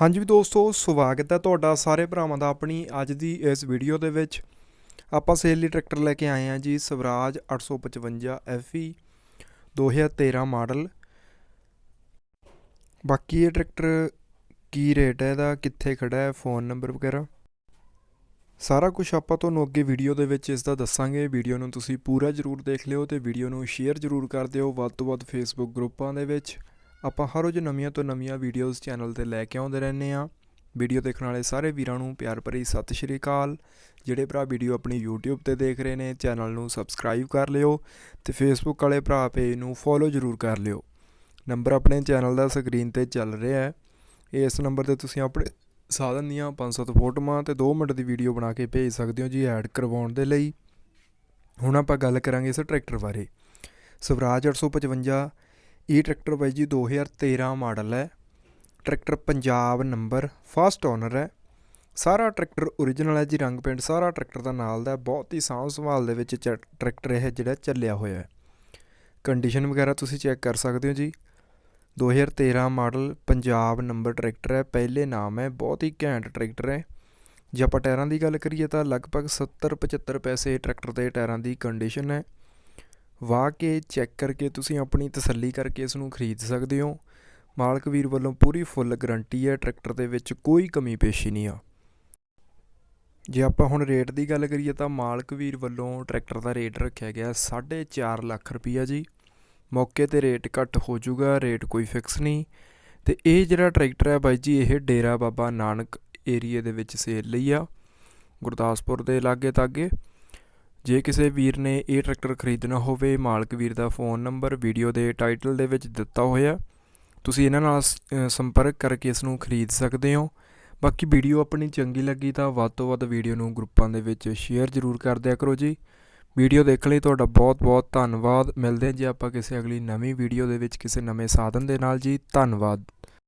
ਹਾਂਜੀ ਵੀ ਦੋਸਤੋ, ਸਵਾਗਤ ਹੈ ਤੁਹਾਡਾ ਸਾਰੇ ਭਰਾਵਾਂ ਦਾ ਆਪਣੀ ਅੱਜ ਦੀ ਇਸ ਵੀਡੀਓ ਦੇ ਵਿੱਚ। ਆਪਾਂ ਸੇਲ ਲਈ ਟਰੈਕਟਰ ਲੈ ਕੇ ਆਏ ਹਾਂ ਜੀ, ਸਵਰਾਜ 855 FE 2013 ਮਾਡਲ। ਬਾਕੀ ਇਹ ਟਰੈਕਟਰ ਕੀ ਰੇਟ ਹੈ ਇਹਦਾ, ਕਿੱਥੇ ਖੜਾ ਹੈ ਫੋਨ ਨੰਬਰ ਵਗੈਰਾ? ਸਾਰਾ ਕੁਝ ਆਪਾਂ ਤੁਹਾਨੂੰ ਅੱਗੇ ਵੀਡੀਓ ਦੇ ਵਿੱਚ ਇਸ ਦਾ ਦੱਸਾਂਗੇ। ਵੀਡੀਓ ਨੂੰ ਤੁਸੀਂ ਪੂਰਾ ਜ਼ਰੂਰ ਦੇਖ ਲਿਓ ਤੇ ਵੀਡੀਓ ਨੂੰ ਸ਼ੇਅਰ ਜ਼ਰੂਰ ਕਰ ਦਿਓ। ਵੱਧ ਤੋਂ ਵੱਧ ਫੇਸਬੁੱਕ ਗਰੁੱਪਾਂ ਦੇ ਵਿੱਚ। ਆਪਾਂ ਹਰ ਰੋਜ਼ ਨਵੀਆਂ ਤੋਂ ਨਵੀਆਂ ਵੀਡੀਓਜ਼ ਚੈਨਲ ਤੇ ਲੈ ਕੇ ਆਉਂਦੇ ਰਹਿੰਦੇ ਆ ਵੀਡੀਓ ਦੇਖਣ ਵਾਲੇ ਸਾਰੇ ਵੀਰਾਂ ਨੂੰ ਪਿਆਰ ਭਰੀ ਸਤਿ ਸ਼੍ਰੀ ਅਕਾਲ। ਜਿਹੜੇ ਭਰਾ ਵੀਡੀਓ ਆਪਣੀ YouTube ਤੇ ਦੇਖ ਰਹੇ ਨੇ ਚੈਨਲ ਨੂੰ ਸਬਸਕ੍ਰਾਈਬ ਕਰ ਲਿਓ ਤੇ Facebook ਵਾਲੇ ਭਰਾ ਪੇਜ ਨੂੰ ਫੋਲੋ ਜ਼ਰੂਰ ਕਰ ਲਿਓ। ਨੰਬਰ ਆਪਣੇ ਚੈਨਲ ਦਾ ਸਕਰੀਨ ਤੇ ਚੱਲ ਰਿਹਾ ਹੈ। ਇਸ ਨੰਬਰ ਤੇ ਤੁਸੀਂ ਆਪਣੇ ਸਾਧਨ ਦੀਆਂ 500 ਫੋਟੋਆਂ ਤੇ 2 ਮਿੰਟ ਦੀ ਵੀਡੀਓ ਬਣਾ ਕੇ ਭੇਜ ਸਕਦੇ ਹੋ ਜੀ ਐਡ ਕਰਵਾਉਣ ਦੇ ਲਈ। ਹੁਣ ਆਪਾਂ ਗੱਲ ਕਰਾਂਗੇ ਇਸ ਟਰੈਕਟਰ ਬਾਰੇ। ਸਵਰਾਜ 855 ਇਹ ਟਰੈਕਟਰ ਬਾਈ ਜੀ 2013 ਮਾਡਲ ਹੈ। Tractor Punjab number first owner ਹੈ। ਸਾਰਾ ਟਰੈਕਟਰ ਓਰੀਜਨਲ ਹੈ ਜੀ, ਰੰਗ ਪੇਂਟ ਸਾਰਾ ਟਰੈਕਟਰ ਦਾ ਨਾਲ ਦਾ ਬਹੁਤ ਹੀ ਸਾਂਭ ਸੰਭਾਲ ਦੇ ਵਿੱਚ ਚ- ਟਰੈਕਟਰ ਇਹ ਜਿਹੜਾ ਚੱਲਿਆ ਹੋਇਆ ਹੈ। ਕੰਡੀਸ਼ਨ ਵਗੈਰਾ ਤੁਸੀਂ ਚੈੱਕ ਕਰ ਸਕਦੇ ਹੋ ਜੀ। 2013 ਮਾਡਲ ਪੰਜਾਬ ਨੰਬਰ ਟਰੈਕਟਰ ਹੈ, ਪਹਿਲੇ ਨਾਮ ਹੈ, ਬਹੁਤ ਹੀ ਘੈਂਟ ਟਰੈਕਟਰ ਹੈ। ਜੇ ਆਪਾਂ ਟਾਇਰਾਂ ਦੀ ਗੱਲ ਕਰੀਏ ਤਾਂ ਲਗਭਗ 70 75 ਪੈਸੇ ਟਰੈਕਟਰ ਦੇ ਟਾਇਰਾਂ ਦੀ ਕੰਡੀਸ਼ਨ ਹੈ। ਵਾਹ ਕੇ ਚੈੱਕ ਕਰਕੇ ਤੁਸੀਂ ਆਪਣੀ ਤਸੱਲੀ ਕਰਕੇ ਇਸ ਨੂੰ ਖਰੀਦ ਸਕਦੇ ਹੋ। ਮਾਲਕ ਵੀਰ ਵੱਲੋਂ ਪੂਰੀ ਫੁੱਲ ਗਾਰੰਟੀ ਹੈ ਟਰੈਕਟਰ ਦੇ ਵਿੱਚ ਕੋਈ ਕਮੀ ਪੇਸ਼ੀ ਨਹੀਂ ਆ। ਜੇ ਆਪਾਂ ਹੁਣ ਰੇਟ ਦੀ ਗੱਲ ਕਰੀਏ ਤਾਂ ਮਾਲਕ ਵੀਰ ਵੱਲੋਂ ਟਰੈਕਟਰ ਦਾ ਰੇਟ ਰੱਖਿਆ ਗਿਆ 4.5 ਲੱਖ ਰੁਪਈਆ ਜੀ। ਮੌਕੇ ਤੇ ਰੇਟ ਘੱਟ ਹੋ ਜਾਊਗਾ ਰੇਟ ਕੋਈ ਫਿਕਸ ਨਹੀਂ। ਤੇ ਇਹ ਜਿਹੜਾ ਟਰੈਕਟਰ ਹੈ ਬਾਈ ਜੀ, ਇਹ ਡੇਰਾ ਬਾਬਾ ਨਾਨਕ ਏਰੀਏ ਦੇ ਵਿੱਚ ਸੇਲ ਲਈ ਆ, ਗੁਰਦਾਸਪੁਰ ਦੇ ਲਾਗੇ ਤਾਗੇ ਜੇ ਕਿਸੇ ਵੀਰ ਨੇ ਇਹ ਟਰੈਕਟਰ ਖਰੀਦਣਾ ਹੋਵੇ, ਮਾਲਕ ਵੀਰ ਦਾ ਫੋਨ ਨੰਬਰ, ਵੀਡੀਓ ਦੇ ਟਾਈਟਲ ਦੇ ਵਿੱਚ ਦਿੱਤਾ ਹੋਇਆ। ਤੁਸੀਂ ਇਹਨਾਂ ਨਾਲ ਸੰਪਰਕ ਕਰਕੇ ਇਸ ਨੂੰ ਖਰੀਦ ਸਕਦੇ ਹੋ। ਬਾਕੀ ਵੀਡੀਓ ਆਪਣੀ ਚੰਗੀ ਲੱਗੀ ਤਾਂ ਵੱਧ ਤੋਂ ਵੱਧ ਵੀਡੀਓ ਨੂੰ ਗਰੁੱਪਾਂ ਦੇ ਵਿੱਚ ਸ਼ੇਅਰ ਜ਼ਰੂਰ ਕਰ ਦਿਆ ਕਰੋ ਜੀ। ਵੀਡੀਓ ਦੇਖਣ ਲਈ ਤੁਹਾਡਾ ਬਹੁਤ ਬਹੁਤ ਧੰਨਵਾਦ। ਮਿਲਦੇ ਹਾਂ ਜੀ ਆਪਾਂ ਕਿਸੇ ਅਗਲੀ ਨਵੀਂ ਵੀਡੀਓ ਦੇ ਵਿੱਚ ਕਿਸੇ ਨਵੇਂ ਸਾਧਨ ਦੇ ਨਾਲ ਜੀ। ਧੰਨਵਾਦ।